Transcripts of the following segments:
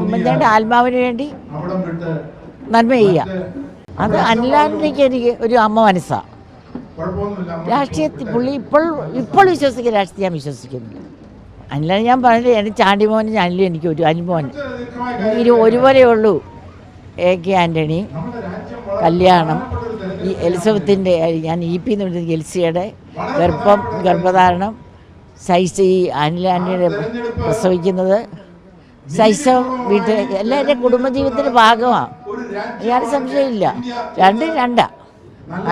ഉമ്മൻചാണ്ടി ആത്മാവിന് വേണ്ടി നന്മ ചെയ്യുക. അത് അല്ലാണ്ടിക്ക് എനിക്ക് ഒരു അമ്മ മനസ്സാണ് രാഷ്ട്രീയത്തിൽ പുള്ളി ഇപ്പോൾ ഇപ്പോൾ വിശ്വസിക്കുന്ന രാഷ്ട്രീയം ഞാൻ വിശ്വസിക്കുന്നില്ല. അല്ലാതെ ഞാൻ പറഞ്ഞില്ല എന്റെ ചാണ്ടിമോനും അനിലും എനിക്ക് ഒരു അനുമോൻ. ഇരു ഒരുപോലെ ഉള്ളൂ. എ കെ ആന്റണി കല്യാണം ഈ എലിസബത്തിന്റെ ഞാൻ ഇ പി എന്ന് വിളിച്ചത് എൽസിയുടെ ഗർഭം ഗർഭധാരണം സൈസ് ഈ അനിൽ ആന്റണിയുടെ പ്രസവിക്കുന്നത് ശൈശവം വീട്ടിൽ എല്ലാവരുടെ കുടുംബജീവിതത്തിന്റെ ഭാഗമാണ് ഞാൻ സംശയമില്ല. രണ്ട് രണ്ടാണ്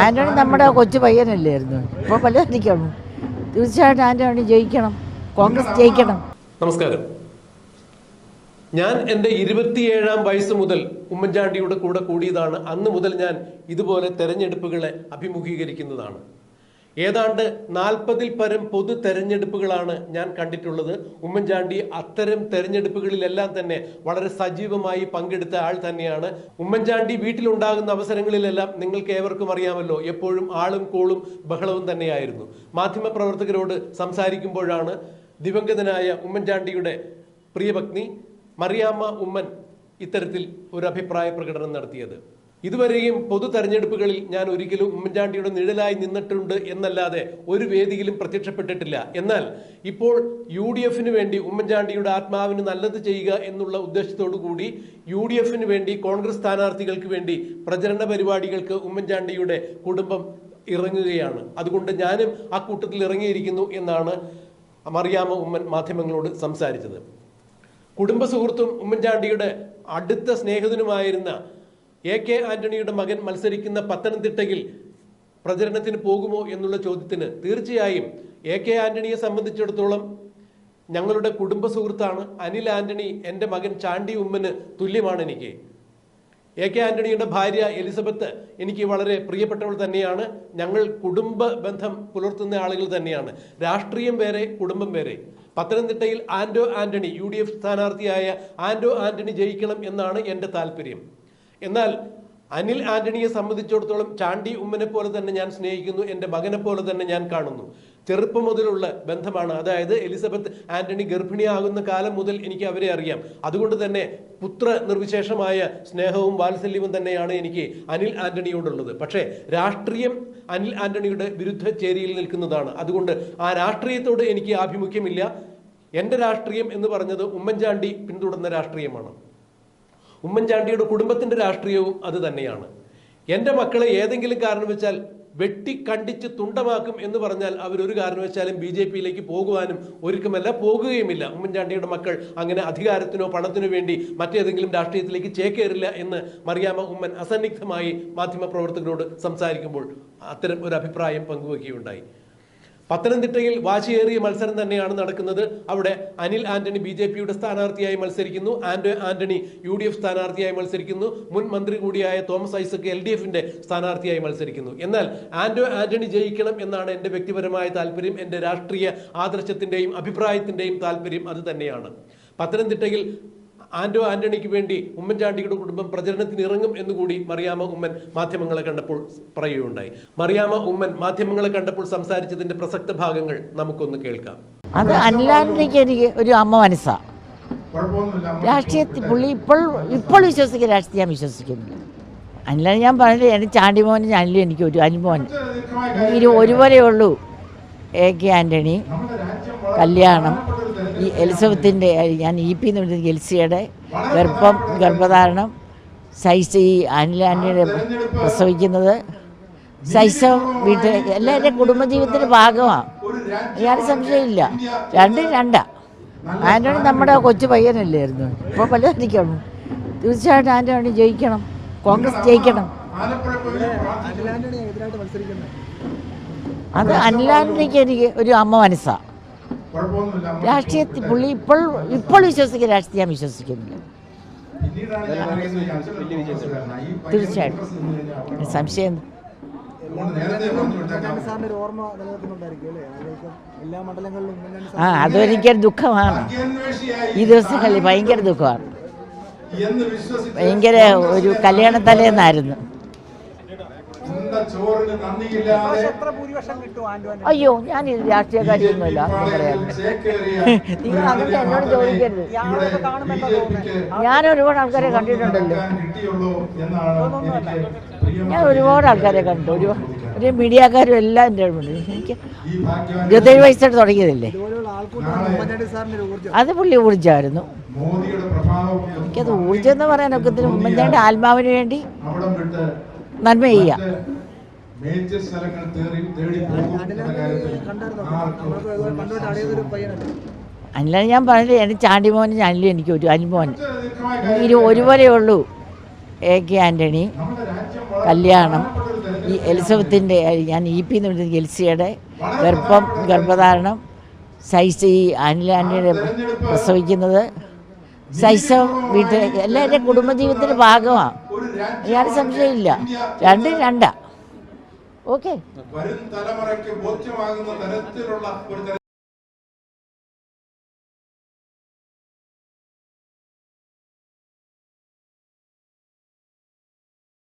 ആന്റണി നമ്മുടെ കൊച്ചു പയ്യനല്ലായിരുന്നു. ഇപ്പോൾ പലതിരിക്കണം തീർച്ചയായിട്ടും ആന്റണി ജയിക്കണം. കോൺഗ്രസ് ജയിക്കണം. നമസ്കാരം. ഞാൻ എന്റെ ഇരുപത്തിയേഴാം വയസ്സ് മുതൽ ഉമ്മൻചാണ്ടിയുടെ കൂടെ കൂടിയതാണ്. അന്ന് മുതൽ ഞാൻ ഇതുപോലെ തെരഞ്ഞെടുപ്പുകളെ അഭിമുഖീകരിക്കുന്നതാണ്. ഏതാണ്ട് നാൽപ്പതിൽ പരം പൊതു തെരഞ്ഞെടുപ്പുകളാണ് ഞാൻ കണ്ടിട്ടുള്ളത്. ഉമ്മൻചാണ്ടി അത്തരം തെരഞ്ഞെടുപ്പുകളിലെല്ലാം തന്നെ വളരെ സജീവമായി പങ്കെടുത്ത ആൾ തന്നെയാണ്. ഉമ്മൻചാണ്ടി വീട്ടിലുണ്ടാകുന്ന അവസരങ്ങളിലെല്ലാം നിങ്ങൾക്ക് ഏവർക്കും അറിയാമല്ലോ എപ്പോഴും ആളും കോളും ബഹളവും തന്നെയായിരുന്നു. മാധ്യമപ്രവർത്തകരോട് സംസാരിക്കുമ്പോഴാണ് ദിവംഗതനായ ഉമ്മൻചാണ്ടിയുടെ പ്രിയപത്നി മറിയാമ്മ ഉമ്മൻ ഇത്തരത്തിൽ ഒരു അഭിപ്രായ പ്രകടനം നടത്തിയത്. ഇതുവരെയും പൊതു തെരഞ്ഞെടുപ്പുകളിൽ ഞാൻ ഒരിക്കലും ഉമ്മൻചാണ്ടിയുടെ നിഴലായി നിന്നിട്ടുണ്ട് എന്നല്ലാതെ ഒരു വേദിയിലും പ്രത്യക്ഷപ്പെട്ടിട്ടില്ല. എന്നാൽ ഇപ്പോൾ യു ഡി എഫിന് വേണ്ടി ഉമ്മൻചാണ്ടിയുടെ ആത്മാവിന് നല്ലത് ചെയ്യുക എന്നുള്ള ഉദ്ദേശത്തോടു കൂടി യു ഡി എഫിന് വേണ്ടി കോൺഗ്രസ് സ്ഥാനാർത്ഥികൾക്ക് വേണ്ടി പ്രചരണ പരിപാടികൾക്ക് ഉമ്മൻചാണ്ടിയുടെ കുടുംബം ഇറങ്ങുകയാണ്. അതുകൊണ്ട് ഞാനും ആ കൂട്ടത്തിൽ ഇറങ്ങിയിരിക്കുന്നു എന്നാണ് മറിയാമ ഉമ്മൻ മാധ്യമങ്ങളോട് സംസാരിച്ചത്. കുടുംബ സുഹൃത്തും ഉമ്മൻചാണ്ടിയുടെ അടുത്ത സ്നേഹിതനുമായിരുന്ന എ കെ ആന്റണിയുടെ മകൻ മത്സരിക്കുന്ന പത്തനംതിട്ടയിൽ പ്രചരണത്തിന് പോകുമോ എന്നുള്ള ചോദ്യത്തിന് തീർച്ചയായും എ കെ ആന്റണിയെ സംബന്ധിച്ചിടത്തോളം ഞങ്ങളുടെ കുടുംബ സുഹൃത്താണ് അനിൽ ആന്റണി. എന്റെ മകൻ ചാണ്ടി ഉമ്മന് തുല്യമാണ് എനിക്ക്. എ കെ ആന്റണിയുടെ ഭാര്യ എലിസബത്ത് എനിക്ക് വളരെ പ്രിയപ്പെട്ടവൾ തന്നെയാണ്. ഞങ്ങൾ കുടുംബ ബന്ധം പുലർത്തുന്ന ആളുകൾ തന്നെയാണ്. രാഷ്ട്രീയം വേറെ കുടുംബം വേറെ. പത്തനംതിട്ടയിൽ Anto Antony U D F സ്ഥാനാർത്ഥിയായ Anto Antony ജയിക്കണം എന്നാണ് എന്റെ താല്പര്യം. എന്നാൽ അനിൽ ആന്റണിയെ സംബന്ധിച്ചിടത്തോളം ചാണ്ടി ഉമ്മനെ പോലെ തന്നെ ഞാൻ സ്നേഹിക്കുന്നു എന്റെ മകനെ പോലെ തന്നെ ഞാൻ കാണുന്നു. ചെറുപ്പം മുതലുള്ള ബന്ധമാണ്. അതായത് എലിസബത്ത് ആന്റണി ഗർഭിണിയാകുന്ന കാലം മുതൽ എനിക്ക് അവരെ അറിയാം. അതുകൊണ്ട് തന്നെ പുത്ര നിർവിശേഷമായ സ്നേഹവും വാത്സല്യവും തന്നെയാണ് എനിക്ക് അനിൽ ആന്റണിയോടുള്ളത്. പക്ഷേ രാഷ്ട്രീയം അനിൽ ആന്റണിയുടെ വിരുദ്ധ ചേരിയിൽ നിൽക്കുന്നതാണ്. അതുകൊണ്ട് ആ രാഷ്ട്രീയത്തോട് എനിക്ക് ആഭിമുഖ്യമില്ല. എന്റെ രാഷ്ട്രീയം എന്ന് പറഞ്ഞത് ഉമ്മൻചാണ്ടി പിന്തുടർന്ന രാഷ്ട്രീയമാണ്. ഉമ്മൻചാണ്ടിയുടെ കുടുംബത്തിന്റെ രാഷ്ട്രീയവും അത് തന്നെയാണ്. എന്റെ മക്കളെ ഏതെങ്കിലും കാരണം വെച്ചാൽ വെട്ടി കണ്ടിച്ച് തുണ്ടമാക്കും എന്ന് പറഞ്ഞാൽ അവരൊരു കാരണവശാലും ബി ജെ പിയിലേക്ക് പോകുവാനും ഒരുക്കമല്ല പോകുകയുമില്ല. ഉമ്മൻചാണ്ടിയുടെ മക്കൾ അങ്ങനെ അധികാരത്തിനോ പണത്തിനോ വേണ്ടി മറ്റേതെങ്കിലും രാഷ്ട്രീയത്തിലേക്ക് ചേക്കേറില്ല എന്ന് മറിയാമ ഉമ്മൻ അസന്നിഗ്ധമായി മാധ്യമപ്രവർത്തകരോട് സംസാരിക്കുമ്പോൾ അത്തരം ഒരു അഭിപ്രായം പങ്കുവയ്ക്കുകയുണ്ടായി പത്തനംതിട്ടയിൽ വാശിയേറിയ മത്സരം തന്നെയാണ് നടക്കുന്നത്. അവിടെ അനിൽ ആന്റണി ബി ജെ പിയുടെ സ്ഥാനാർത്ഥിയായി മത്സരിക്കുന്നു. Anto Antony U D F സ്ഥാനാർത്ഥിയായി മത്സരിക്കുന്നു. മുൻ മന്ത്രി കൂടിയായ തോമസ് ഐസക് എൽ ഡി എഫിന്റെ സ്ഥാനാർത്ഥിയായി മത്സരിക്കുന്നു. എന്നാൽ ആന്റോ ആന്റണി ജയിക്കണം എന്നാണ് എന്റെ വ്യക്തിപരമായ താല്പര്യം. എന്റെ രാഷ്ട്രീയ ആദർശത്തിന്റെയും അഭിപ്രായത്തിന്റെയും താല്പര്യം അത് തന്നെയാണ്. പത്തനംതിട്ടയിൽ ആന്റോ ആന്റണിക്ക് വേണ്ടി ഉമ്മൻചാണ്ടിയുടെ കുടുംബം പ്രചരണത്തിന് ഇറങ്ങും എന്ന് കൂടി മറിയാമ ഉമ്മൻ മാധ്യമങ്ങളെ കണ്ടപ്പോൾ പറയുകയുണ്ടായി. മറിയാമ ഉമ്മൻ മാധ്യമങ്ങളെ കണ്ടപ്പോൾ സംസാരിച്ചതിന്റെ പ്രസക്ത ഭാഗങ്ങൾ നമുക്കൊന്ന് കേൾക്കാം. അത് അനിലാന്റണിക്ക് എനിക്ക് ഒരു അമ്മ മനസ്സാ. രാഷ്ട്രീയത്തിൽ പുള്ളി ഇപ്പോൾ ഇപ്പോൾ വിശ്വസിക്കുക രാഷ്ട്രീയം ഞാൻ വിശ്വസിക്കുന്നില്ല. അല്ലാതെ ഞാൻ പറഞ്ഞത് എന്റെ ചാണ്ടിമോനും ഞാനിലും എനിക്ക് ഒരു അനുമോൻ ഇരു ഒരുപോലെയുള്ളൂ എ കെ ആന്റണി കല്യാണം. ഈ എലിസബത്തിന്റെ ഞാൻ ഇ പി എന്ന് വിളിച്ചത് എൽസിയുടെ ഗർഭം ഗർഭധാരണം സൈസ് ഈ അനിൽ ആന്റണിയുടെ പ്രസവിക്കുന്നത്. ശൈശവം വീട്ടിൽ എല്ലാം എന്റെ കുടുംബജീവിതത്തിന്റെ ഭാഗമാണ്. യാതൊരു സംശയമില്ല രണ്ടും രണ്ടാ. ആന്റണി നമ്മുടെ കൊച്ചു പയ്യനല്ലായിരുന്നു. ഇപ്പോൾ പലതിരിക്കണം തീർച്ചയായിട്ടും ആന്റണി ജയിക്കണം. കോൺഗ്രസ് ജയിക്കണം. അത് അനിലാന്റണിക്ക് എനിക്ക് ഒരു അമ്മ മനസ്സാണ് രാഷ്ട്രീയത്തിൽ പുള്ളി ഇപ്പോൾ ഇപ്പോൾ വിശ്വസിക്കുന്ന രാഷ്ട്രീയം ഞാൻ വിശ്വസിക്കുന്നില്ല. തീർച്ചയായിട്ടും. സംശയം ആ അതൊരിക്കൽ ദുഃഖമാണ്. ഈ ദിവസങ്ങളിൽ ഭയങ്കര ദുഃഖമാണ്. ഭയങ്കര ഒരു കല്യാണ തലേന്നായിരുന്നു. അയ്യോ ഞാൻ ഇത് രാഷ്ട്രീയക്കാരിയൊന്നുമല്ല നിങ്ങൾ അങ്ങനെ എന്നോട് ചോദിക്കരുത്. ഞാൻ ഒരുപാട് ആൾക്കാരെ കണ്ടിട്ടുണ്ടല്ലോ. ഞാൻ ഒരുപാട് ആൾക്കാരെ കണ്ടു. ഒരു ഒരു മീഡിയക്കാരും എല്ലാം എന്റെ എനിക്ക് ഇരുപത്തേഴ് വയസ്സായിട്ട് തുടങ്ങിയതല്ലേ? അത് പുള്ളി ഊർജമായിരുന്നു. മോദിയുടെ പ്രഭാവം എനിക്കത് ഊർജം എന്ന് പറയാനൊക്കെ ഇതിന് ഉമ്മൻചാണ്ടി ആത്മാവിന് വേണ്ടി നന്മ ചെയ്യാം മേജർ സ്ഥലങ്ങൾ തേറി തേടി പോകും എന്ന കാര്യത്തിൽ ആർക്കും അല്ലാതെ ഞാൻ പറഞ്ഞത് ചാണ്ടി ചാണ്ടിമോനും അല്ല എനിക്ക് ഒരു അനുമോൻ. ഇരു ഒരുപോലെ ഉള്ളൂ. എ കെ ആന്റണി കല്യാണം ഈ എലിസബത്തിന്റെ ഞാൻ ഇ പി എന്ന് വിളിച്ചത് എൽസിയുടെ ഗർഭം ഗർഭധാരണം സൈസ് ഈ അനിൽ ആന്റണിയുടെ പ്രസവിക്കുന്നത്. ശൈശവം വീട്ടിൽ എന്റെ കുടുംബജീവിതത്തിന്റെ ഭാഗമാണ് ഞാൻ സംശയമില്ല രണ്ടും രണ്ടാ. ഓക്കെ വരും തലമുറയ്ക്ക് ബോധ്യമാകുന്ന തരത്തിലുള്ള ഒരു